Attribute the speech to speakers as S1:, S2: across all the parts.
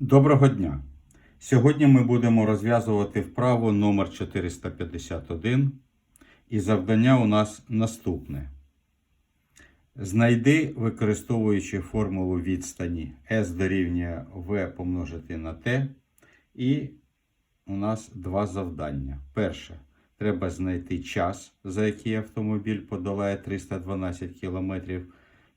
S1: Доброго дня! Сьогодні ми будемо розв'язувати вправу номер 451 і завдання у нас наступне. Знайди, використовуючи формулу відстані S дорівнює V помножити на T. І у нас два завдання. Перше. Треба знайти час, за який автомобіль подолає 312 км,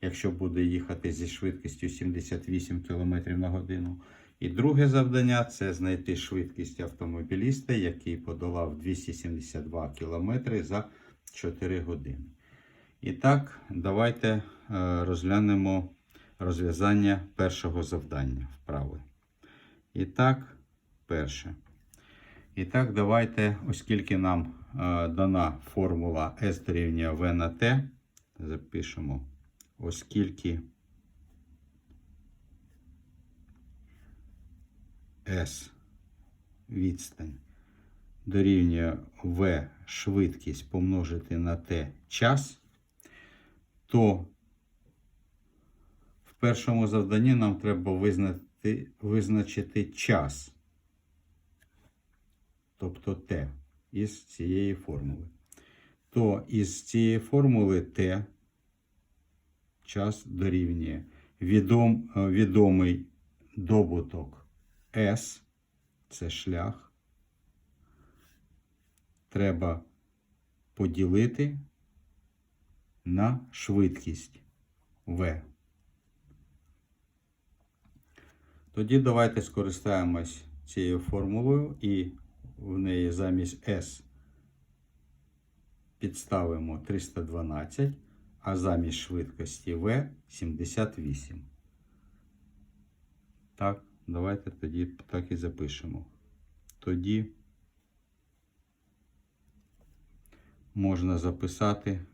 S1: якщо буде їхати зі швидкістю 78 км на годину. І друге завдання це знайти швидкість автомобіліста, який подолав 272 км за 4 години. І так, давайте е, розглянемо розв'язання першого завдання вправи. І так, перше. І так, давайте, оскільки нам е, дана формула S дорівнює V на T, запишемо, оскільки S відстань дорівнює V швидкість помножити на T час, то в першому завданні нам треба визнати, визначити час, тобто T із цієї формули. То із цієї формули T час дорівнює. Відом, е, відомий добуток S, це шлях, треба поділити на швидкість V. Тоді давайте скористаємось цією формулою і в неї замість S підставимо 312, а замість швидкості V 78. Так, давайте тоді так і запишемо. Тоді можна записати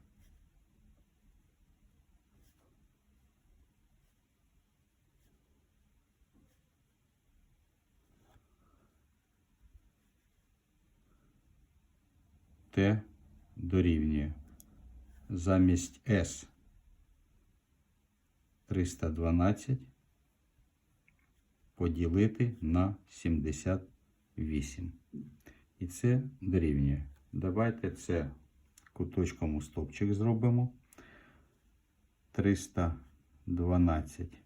S1: Т дорівнює замість С 312 поділити на 78. І це дорівнює. Давайте це куточком у стовпчик зробимо. 312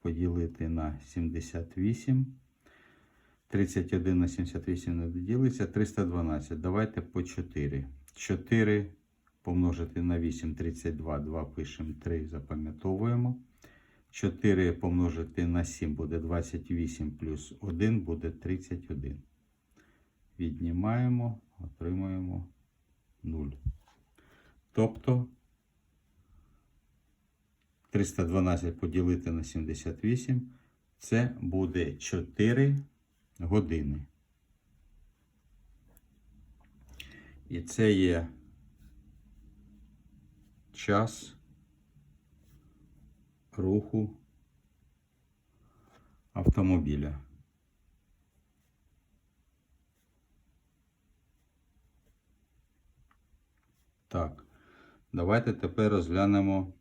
S1: поділити на 78. 31 на 78 не доділиться. 312. Давайте по 4. 4 помножити на 8, 32. 2 пишемо 3, запам'ятовуємо. 4 помножити на 7 буде 28 плюс 1 буде 31. Віднімаємо, отримуємо 0. Тобто 312 поділити на 78 це буде 4 години. І це є час руху автомобіля. Так, давайте тепер розглянемо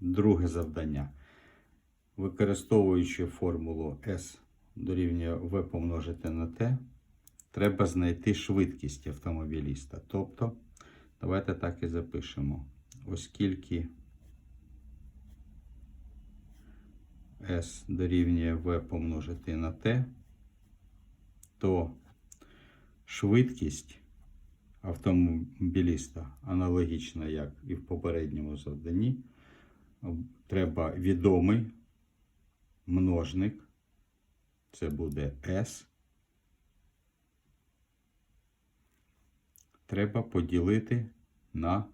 S1: друге завдання. Використовуючи формулу S дорівнює V помножити на T, треба знайти швидкість автомобіліста. Тобто, давайте так і запишемо. Оскільки S дорівнює V помножити на T, то швидкість автомобіліста аналогічна, як і в попередньому завданні, треба відомий множник, це буде S, треба поділити на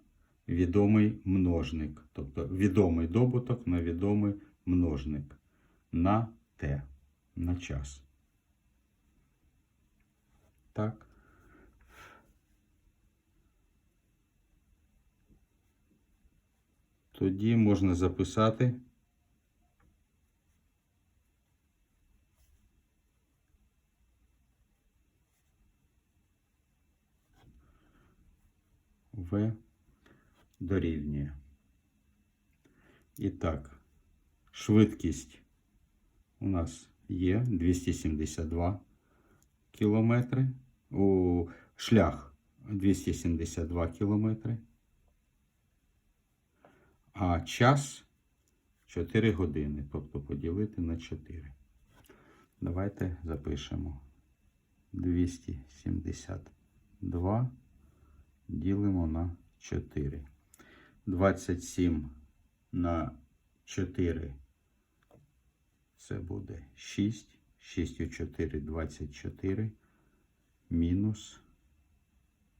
S1: відомий множник, тобто відомий добуток на відомий множник. На t, на час. Так. Тоді можна записати. В дорівнює. І так, швидкість у нас є 272 кілометри. У шлях 272 кілометри. А час 4 години. Тобто поділити на 4. Давайте запишемо 272 ділимо на 4. 27 на 4 це буде 6. 6 у 4 24. Мінус.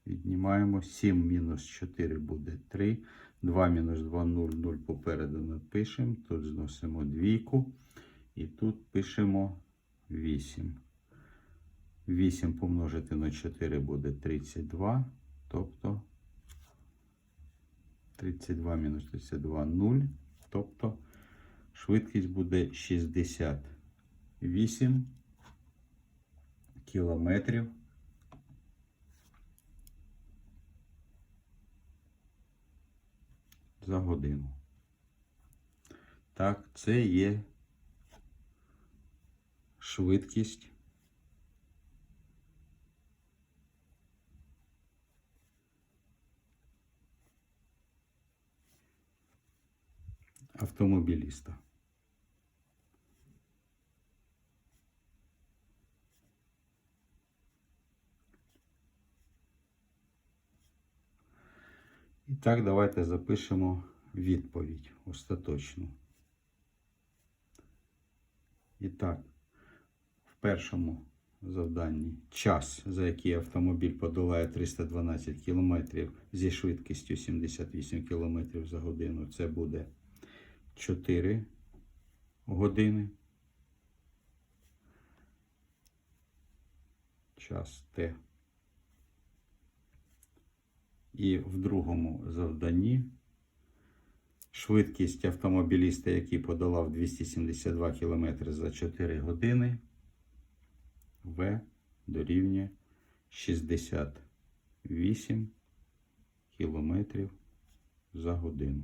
S1: Віднімаємо 7 мінус 4 буде 3. 2 мінус 2 0, 0 попереду напишемо. Тут зносимо двійку. І тут пишемо 8. 8 помножити на 4 буде 32. Тобто 32 мінус 32 0. Тобто швидкість буде 68 кілометрів за годину. Так, це є швидкість автомобіліста. І так, давайте запишемо відповідь остаточну. І так, в першому завданні час, за який автомобіль подолає 312 км зі швидкістю 78 км за годину, це буде 4 години. Час Т. І в другому завданні швидкість автомобіліста, який подолав 272 км за 4 години, В дорівнює 68 км за годину.